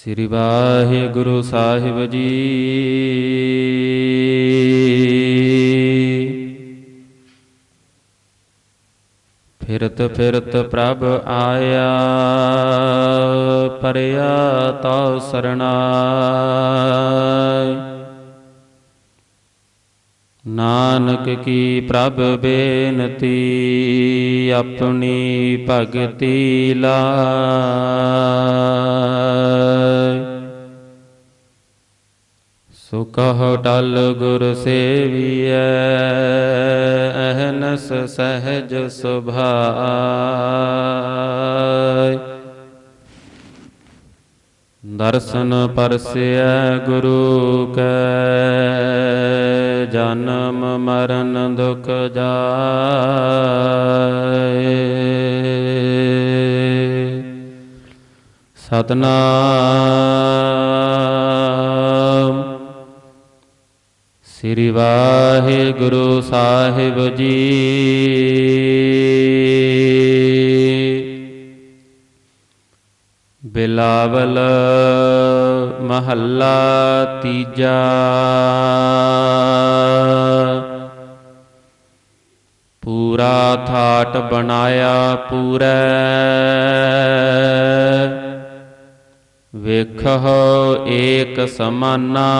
ਸ੍ਰੀ ਵਾਹਿਗੁਰੂ ਸਾਹਿਬ ਜੀ। ਫਿਰਤ ਫਿਰਤ ਪ੍ਰਭ ਆਇਆ, ਪਰਿਆ ਤਉ ਸਰਣਾਇ ਨਾਨਕ ਕੀ ਪ੍ਰਭ ਬੇਨਤੀ, ਆਪਣੀ ਭਗਤੀ ਲਾਇ ਸੁਖਹ ਟਲ ਗੁਰ ਸੇਵੀਐ, ਅਹਨਸ ਸਹਿਜ ਸੁਭਾਇ। ਦਰਸ਼ਨ ਪਰਸਿਐ ਗੁਰੂ ਕੈ, ਜਨਮ ਮਰਨ ਦੁਖ ਜਾਏ। ਸਤਨਾਮ ਸ੍ਰੀ ਵਾਹਿਗੁਰੂ ਸਾਹਿਬ ਜੀ। ਬਿਲਾਵਲ ਮਹੱਲਾ ਤੀਜਾ। ਪੂਰਾ ਥਾਟ ਬਣਾਇਆ ਪੂਰੈ। ਵੇਖੋ ਏਕ ਸਮਾਨਾ।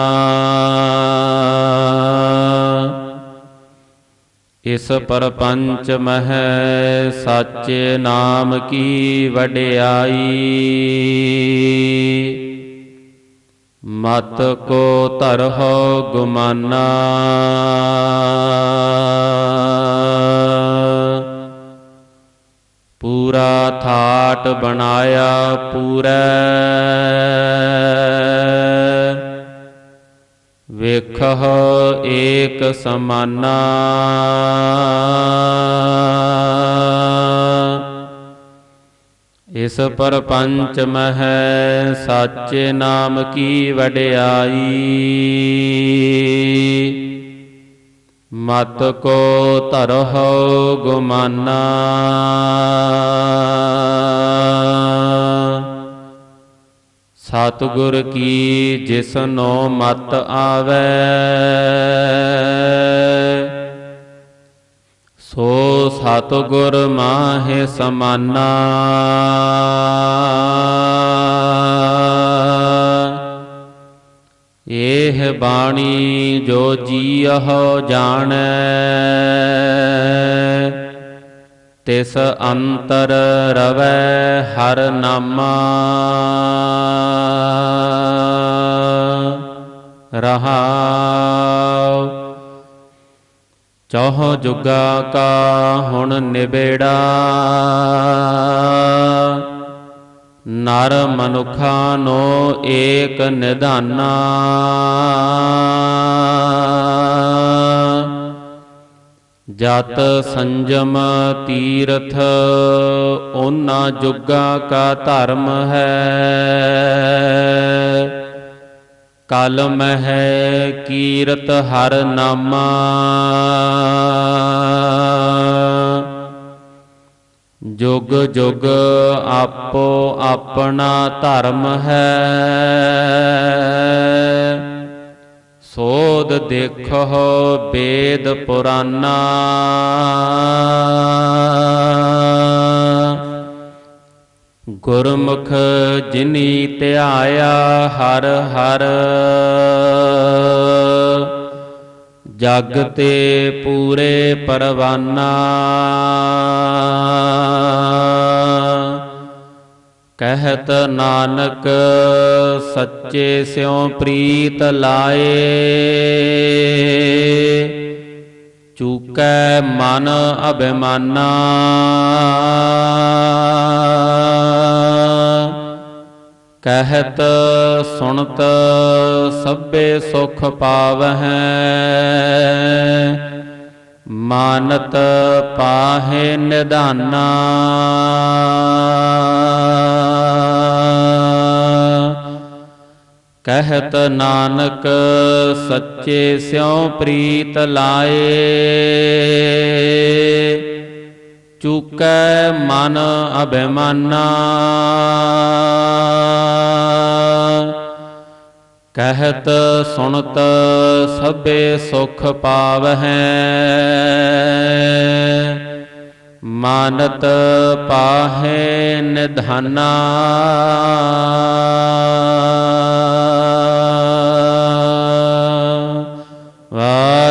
ਇਸ ਪਰਪੰਚ ਮਹਿ ਸਾਚੇ ਨਾਮ ਕੀ ਵਡਿਆਈ? ਮਤ ਕੋ ਧਰਹੁ ਗੁਮਾਨਾ। ਪੂਰਾ ਥਾਟ ਬਣਾਇਆ ਪੂਰਾ। ਵੇਖਹੁ ਏਕ ਸਮਾਨਾ। ਇਸ ਪਰਪੰਚ ਮਹਿ ਸਾਚੇ ਨਾਮ ਕੀ ਵਡਿਆਈ। ਮਤ ਕੋ ਧਰਹੁ ਗੁਮਾਨਾ। ਸਤਿਗੁਰ ਕੀ ਜਿਸਨੋ ਮਤ ਆਵੇ। ਸੋ ਸਤਿਗੁਰ ਮਾਹਿ ਸਮਾਨਾ। ਇਹ ਬਾਣੀ ਜੋ ਜੀਅਹੁ ਜਾਣੈ। ਤਿਸ ਅੰਤਰ ਰਵੈ ਹਰ ਨਾਮਾ। ਰਹਾਉ। ਚੌਹ ਜੁਗਾ ਕਾ ਹੁਣ ਨਿਬੇੜਾ। ਨਰ ਮਨੁਖਾ ਨੋ ਏਕ ਨਿਧਾਨਾ। ਜਤ ਸੰਜਮ ਤੀਰਥ, ਉਹਨਾਂ ਜੁਗਾ ਕਾ ਧਰਮ ਹੈ। ਕਲ ਹੈ ਕੀਰਤ ਹਰ ਨਾਮਾ। ਜੁਗ ਜੁਗ ਆਪੋ ਆਪਣਾ ਧਰਮ ਹੈ। ਸੋਧ ਦੇਖੋ ਵੇਦ ਪੁਰਾਨਾ। ਗੁਰਮੁਖ ਜਿਨੀ ਧਿਆਇਆ ਹਰ ਹਰ। ਜਗ ਤੇ ਪੂਰੇ ਪਰਵਾਨਾ। ਕਹਿਤ ਨਾਨਕ, ਸੱਚੇ ਸਿਉ ਪ੍ਰੀਤ ਲਾਏ। ਚੂਕੈ ਮਨ ਅਭਿਮਾਨਾ। ਕਹਿਤ ਸੁਣਤ ਸਭੇ ਸੁਖ ਪਾਵਹਿ। ਮਾਨਤ ਪਾਹੇ ਨਿਧਾਨਾ। ਕਹਿਤ ਨਾਨਕ, ਸੱਚੇ ਸਿਉ ਪ੍ਰੀਤ ਲਾਏ। ਚੁਕੈ ਮਨ ਅਭਿਮਾਨਾ। ਕਹਿਤ ਸੁਣਤ ਸਭੇ ਸੁਖ ਪਾਵਹਿ। ਮਾਨਤ ਪਾਹੇ ਨਿਧਾਨਾ।